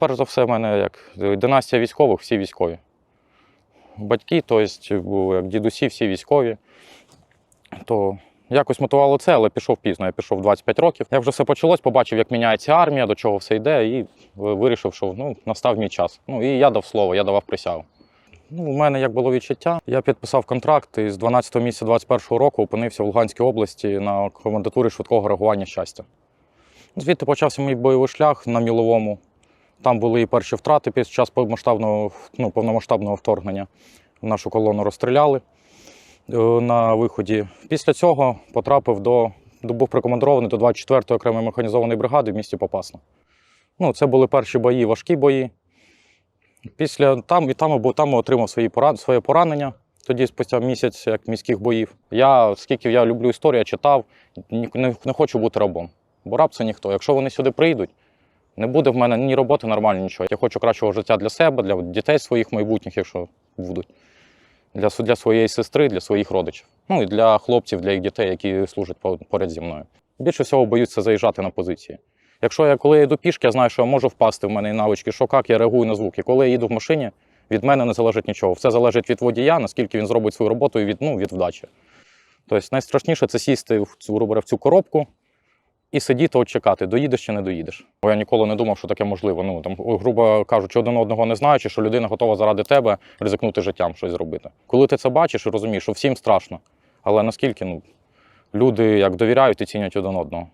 Перш за все, в мене як династія військових, всі військові. Батьки, тобто, як дідусі, всі військові. То якось мотивувало це, але пішов пізно. Я пішов 25 років. Як вже все почалось, побачив, як міняється армія, до чого все йде, і вирішив, що ну, настав мій час. Ну і я дав слово, я давав присягу. Ну, у мене як було відчуття. Я підписав контракт і з 12 місяця 21 року опинився в Луганській області на комендатурі швидкого реагування щастя. Звідти почався мій бойовий шлях на міловому. Там були і перші втрати під час повномасштабного, ну, повномасштабного вторгнення. Нашу колону розстріляли е, на виході. Після цього потрапив до, був прикомандований до 24-ї окремої механізованої бригади в місті Попасна. Ну, це були перші бої, важкі бої. Після там і там, бо там отримав свої порад, своє поранення. Тоді спустя місяць як міських боїв. Я, скільки я люблю історію, я читав, не, не хочу бути рабом. Бо раб це ніхто. Якщо вони сюди прийдуть, не буде в мене ні роботи, нормально, нічого. Я хочу кращого життя для себе, для дітей своїх майбутніх, якщо будуть, для, для своєї сестри, для своїх родичів. Ну і для хлопців, для їх дітей, які служать поряд зі мною. Більше всього боються заїжджати на позиції. Якщо я коли я йду пішки, я знаю, що я можу впасти, в мене є навички, що як, я реагую на звуки. Коли я їду в машині, від мене не залежить нічого. Все залежить від водія, наскільки він зробить свою роботу і від, ну, від вдачі. Тобто найстрашніше це сісти в цю, в цю коробку і сидіти, от чекати, доїдеш чи не доїдеш. Бо я ніколи не думав, що таке можливо. Ну, там, грубо кажучи, один одного не знаючи, що людина готова заради тебе ризикнути життям щось зробити. Коли ти це бачиш і розумієш, що всім страшно, але наскільки ну, люди як довіряють і цінять один одного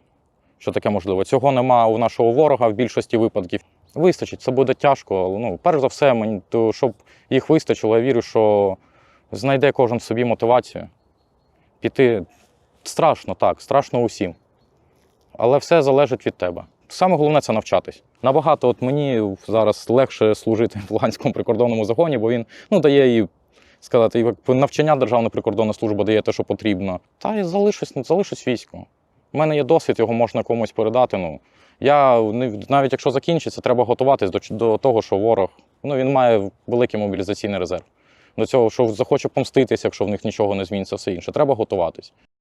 що таке можливо. Цього нема у нашого ворога в більшості випадків. Вистачить, це буде тяжко, але ну, перш за все, мені, то, щоб їх вистачило, я вірю, що знайде кожен собі мотивацію. Піти страшно, так, страшно усім. Але все залежить від тебе. Саме головне це навчатись. Набагато от мені зараз легше служити в Луганському прикордонному загоні, бо він ну, дає і сказати, як навчання Державна прикордонна служба дає те, що потрібно. Та я залишусь, залишусь військом. У мене є досвід, його можна комусь передати. Ну, я навіть якщо закінчиться, треба готуватись до, до того, що ворог ну, він має великий мобілізаційний резерв. До цього, що захоче помститися, якщо в них нічого не зміниться, все інше. Треба готуватись.